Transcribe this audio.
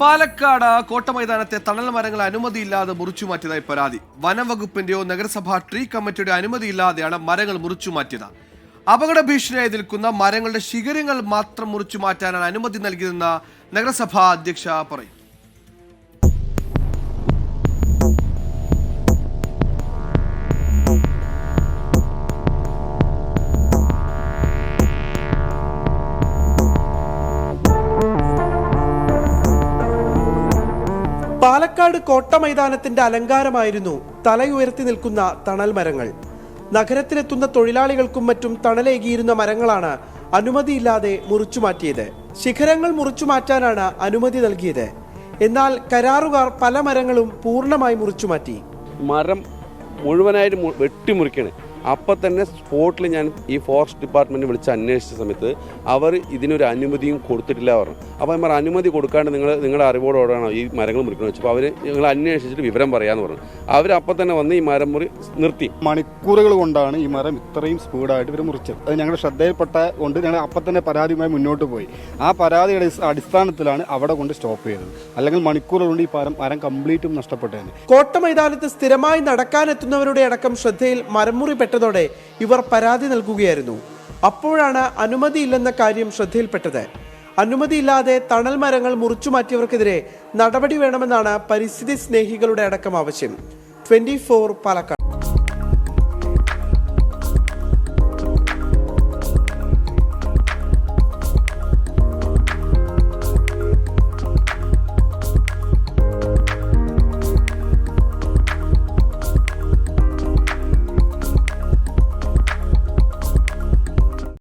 പാലക്കാട് കോട്ടമൈതാനത്തെ തണൽ മരങ്ങൾ അനുമതിയില്ലാതെ മുറിച്ചു മാറ്റിയതായി പരാതി. വനം വകുപ്പിന്റെയോ നഗരസഭാ ട്രീ കമ്മിറ്റിയുടെ അനുമതിയില്ലാതെയാണ് മരങ്ങൾ മുറിച്ചു മാറ്റിയത്. അപകട ഭീഷണിയായി നിൽക്കുന്ന മരങ്ങളുടെ ശിഖരങ്ങൾ മാത്രം മുറിച്ചു മാറ്റാനാണ് അനുമതി നൽകിയതെന്ന് നഗരസഭാ അധ്യക്ഷ പറയും. പാലക്കാട് കോട്ട മൈതാനത്തിന്റെ അലങ്കാരമായിരുന്നു തലയുയർത്തി നിൽക്കുന്ന തണൽ മരങ്ങൾ. നഗരത്തിലെത്തുന്ന തൊഴിലാളികൾക്കും മറ്റും തണലേകിയിരുന്ന മരങ്ങളാണ് അനുമതിയില്ലാതെ മുറിച്ചു മാറ്റിയത്. ശിഖരങ്ങൾ മുറിച്ചു മാറ്റാനാണ് അനുമതി നൽകിയത്. എന്നാൽ കരാറുകാർ പല മരങ്ങളും പൂർണമായി മുറിച്ചു മാറ്റി. മരം മുഴുവനായിട്ട് വെട്ടിമുറിക്കണ് അപ്പം തന്നെ സ്പോട്ടിൽ ഞാൻ ഈ ഫോറസ്റ്റ് ഡിപ്പാർട്ട്മെന്റ് വിളിച്ച് അന്വേഷിച്ച സമയത്ത് അവർ ഇതിനൊരു അനുമതിയും കൊടുത്തിട്ടില്ല പറഞ്ഞു. അപ്പോൾ ഞാൻ അനുമതി കൊടുക്കാണ്ട് നിങ്ങൾ നിങ്ങളുടെ അറിവോടോടാണോ ഈ മരങ്ങൾ മുറിക്കണമെന്ന് വെച്ചപ്പോൾ അവർ ഞങ്ങൾ അന്വേഷിച്ചിട്ട് വിവരം പറയാമെന്ന് പറഞ്ഞു. അവർ അപ്പം തന്നെ വന്ന് ഈ മരം മുറി നിർത്തി. മണിക്കൂറുകൾ കൊണ്ടാണ് ഈ മരം ഇത്രയും സ്പീഡായിട്ട് ഇവർ മുറിച്ചത്. അത് ഞങ്ങളുടെ ശ്രദ്ധയിൽപ്പെട്ട കൊണ്ട് ഞങ്ങൾ അപ്പം തന്നെ പരാതിയുമായി മുന്നോട്ട് പോയി. ആ പരാതിയുടെ അടിസ്ഥാനത്തിലാണ് അവിടെ കൊണ്ട് സ്റ്റോപ്പ് ചെയ്തത്. അല്ലെങ്കിൽ മണിക്കൂറുകൾ കൊണ്ട് ഈ മരം മരം കംപ്ലീറ്റും നഷ്ടപ്പെട്ടതിന് കോട്ട മൈതാനത്ത് സ്ഥിരമായി നടക്കാനെത്തുന്നവരുടെ അടക്കം ശ്രദ്ധയിൽ മരമുറി പെട്ടതോടെ ഇവർ പരാതി നൽകുകയായിരുന്നു. അപ്പോഴാണ് അനുമതിയില്ലെന്ന കാര്യം ശ്രദ്ധയിൽപ്പെട്ടത്. അനുമതിയില്ലാതെ തണൽ മരങ്ങൾ മുറിച്ചു മാറ്റിയവർക്കെതിരെ നടപടി വേണമെന്നാണ് പരിസ്ഥിതി സ്നേഹികളുടെ അടക്കം ആവശ്യം. Twenty four Palakkad.